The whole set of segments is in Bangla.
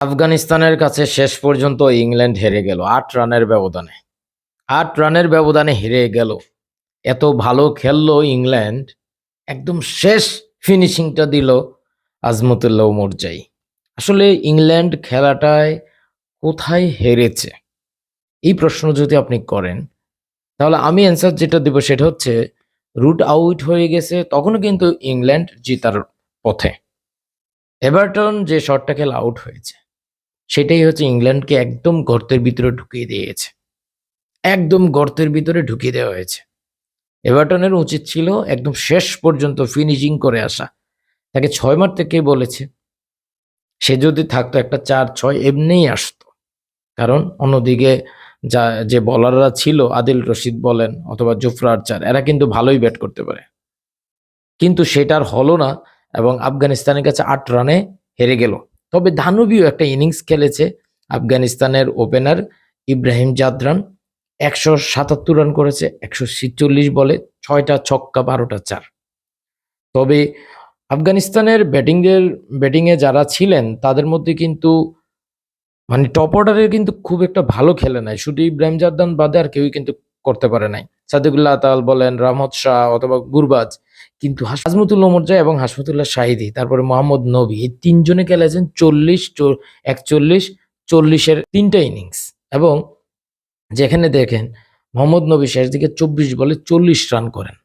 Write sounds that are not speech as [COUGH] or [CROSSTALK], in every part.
আফগানিস্তানের কাছে শেষ পর্যন্ত ইংল্যান্ড হেরে গেল আট রানের ব্যবধানে। আট রানের ব্যবধানে হেরে গেল। এত ভালো খেললো ইংল্যান্ড। একদম শেষ ফিনিশিংটা দিল আজমতুল্লাহ মোরজাই আসলে ইংল্যান্ড খেলাটায় কোথায় হেরেছে? এই প্রশ্ন যদি আপনি করেন, তাহলে আমি অ্যান্সার যেটা দেব সেটা হচ্ছে রুট আউট হয়ে গেছে তখনও কিন্তু ইংল্যান্ড জিতার পথে। এভারটন যে শটটা খেলে আউট হয়েছে। সেটাই হচ্ছে ইংল্যান্ডকে একদম গর্তের ভিতরে ঢুকিয়ে দিয়েছে। একদম গর্তের ভিতরে ঢুকিয়ে দেওয়া হয়েছে। এভারটনের উচিত ছিল একদম শেষ পর্যন্ত ফিনিশিং করে আসা। তাকে ছয় মারতে কে বলেছে? সে যদি থাকতো একটা চার ছয় এমনিই আসতো। কারণ অন্যদিকে যা, যে বলাররা ছিল, আদিল রশিদ বলেন অথবা জুফরা আর্চার, এরা কিন্তু ভালোই ব্যাট করতে পারে। কিন্তু সেটার হলো না এবং আফগানিস্তানের কাছে আট রানে হেরে গেল। তবে দানবীয় একটা ইনিংস খেলেছে আফগানিস্তানের ওপেনার ইব্রাহিম জাদরান। একশো সাতাত্তর রান করেছে, একশো ছিচল্লিশ বলে, ছয়টা ছক্কা, বারোটা চার। তবে আফগানিস্তানের ব্যাটিংয়ের, ব্যাটিংয়ে যারা ছিলেন, তাদের মধ্যে কিন্তু মানে টপ অর্ডারের কিন্তু খুব একটা ভালো খেলে নাই। শুধু ইব্রাহিম জাদদান বাদে আর কেউই কিন্তু করতে পারে নাই। সাদিকুল্লাহ তাল বলেন রামত শাহ অথবা গুরবাজ, কিন্তু হাসমতুল্লাহ মোর্জা এবং হাসমতুল্লাহ শাহিদি, তারপরে মোহাম্মদ নবী, এই তিনজনে খেলেছেন চল্লিশ একচল্লিশ, চল্লিশের তিনটা ইনিংস। এবং যেখানে দেখেন, মোহাম্মদ নবী শেষ দিকে চব্বিশ বলে চল্লিশ রান করেন।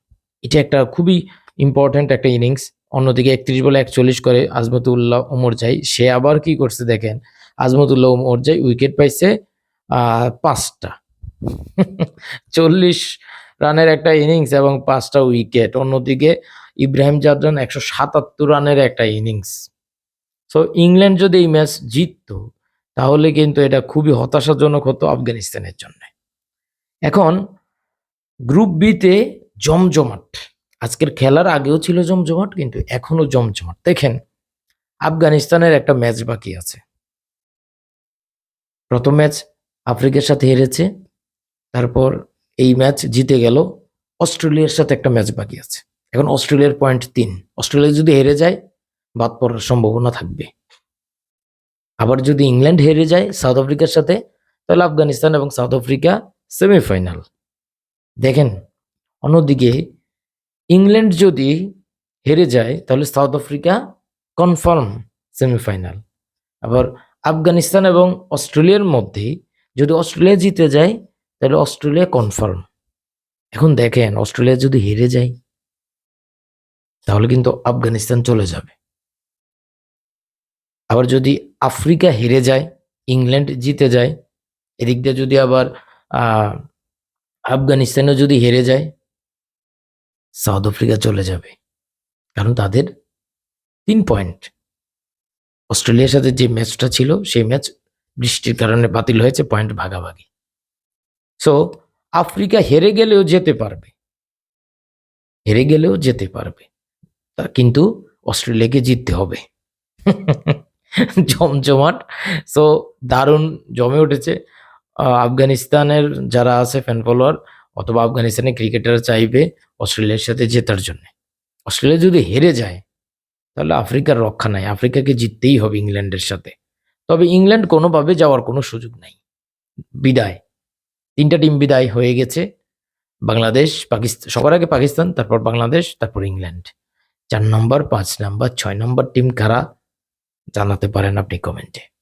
এটা একটা খুবই ইম্পর্ট্যান্ট একটা ইনিংস। অন্যদিকে একত্রিশ বলে একচল্লিশ করে আজমতুল্লাহ ওমর যাই। সে আবার কি করছে দেখেন, আজমতুল্লাহ ওমর যাই উইকেট পাইছে পাঁচটা। চল্লিশ রানের একটা ইনিংস এবং পাঁচটা উইকেট। অন্যদিকে ইব্রাহিম জাদরান একশো সাতাত্তর রানের একটা ইনিংস। সো ইংল্যান্ড যদি এই ম্যাচ জিততো, তাহলে কিন্তু এটা খুবই হতাশাজনক হতো আফগানিস্তানের জন্য। এখন, গ্রুপ বিতে জমজমাট। আজকের খেলার আগেও ছিল জমজমাট, কিন্তু এখনও জমজমাট। দেখেন, আফগানিস্তানের একটা ম্যাচ বাকি আছে। প্রথম ম্যাচ আফ্রিকার সাথে হেরেছে, তারপর এই ম্যাচ জিতে গেল, অস্ট্রেলিয়ার সাথে একটা ম্যাচ বাকি আছে। এখন অস্ট্রেলিয়ার পয়েন্ট তিন। অস্ট্রেলিয়া যদি হেরে যায়, বাদ পড়ার সম্ভাবনা থাকবে। আবার যদি ইংল্যান্ড হেরে যায়, সাউথ আফ্রিকার সাথে, তাহলে আফগানিস্তান এবং সাউথ আফ্রিকা সেমিফাইনাল দেখেন, অন্যদিকে ইংল্যান্ড যদি হেরে যায়, তাহলে সাউথ আফ্রিকা কনফার্ম সেমিফাইনাল আবার আফগানিস্তান এবং অস্ট্রেলিয়ার মধ্যে যদি অস্ট্রেলিয়া জিতে যায় তাহলে অস্ট্রেলিয়া কনফার্ম এখন দেখেন, অস্ট্রেলিয়া যদি হেরে যায়, তাহলে কিন্তু আফগানিস্তান চলে যাবে। আবার যদি আফ্রিকা হেরে যায়, ইংল্যান্ড জিতে যায়, এদিক দিয়ে যদি আবার আফগানিস্তানও যদি হেরে যায়, সাউথ আফ্রিকা চলে যাবে। কারণ তাদের তিন পয়েন্ট। অস্ট্রেলিয়ার সাথে যে ম্যাচটা ছিল, সেই ম্যাচ বৃষ্টির কারণে বাতিল হয়েছে, পয়েন্ট ভাগাভাগি। সো আফ্রিকা হেরে গেলেও যেতে পারবে। হেরে গেলেও যেতে পারবে। তা কিন্তু অস্ট্রেলিয়াকে জিততে হবে। [LAUGHS] জমজমাট। সো দারুণ জমে উঠেছে। আফগানিস্তানের যারা আছে ফ্যান ফলোয়ার অথবা আফগানিস্তানের ক্রিকেটার চাইবে অস্ট্রেলিয়ার সাথে জেতার জন্য। অস্ট্রেলিয়া যদি হেরে যায়, তাহলে আফ্রিকার রক্ষা নাই। আফ্রিকাকে জিততেই হবে ইংল্যান্ডের সাথে। তবে ইংল্যান্ড কোনোভাবে যাওয়ার কোনো সুযোগ নাই। বিদায়। তিনটা টিম বিদায় হয়ে গেছে। বাংলাদেশ পাকিস্তান সবার আগে পাকিস্তান, তারপর বাংলাদেশ, তারপর ইংল্যান্ড। চার নম্বর, পাঁচ নম্বর, ছয় নম্বর টিম কারা জানাতে পারেন আপনি কমেন্টে।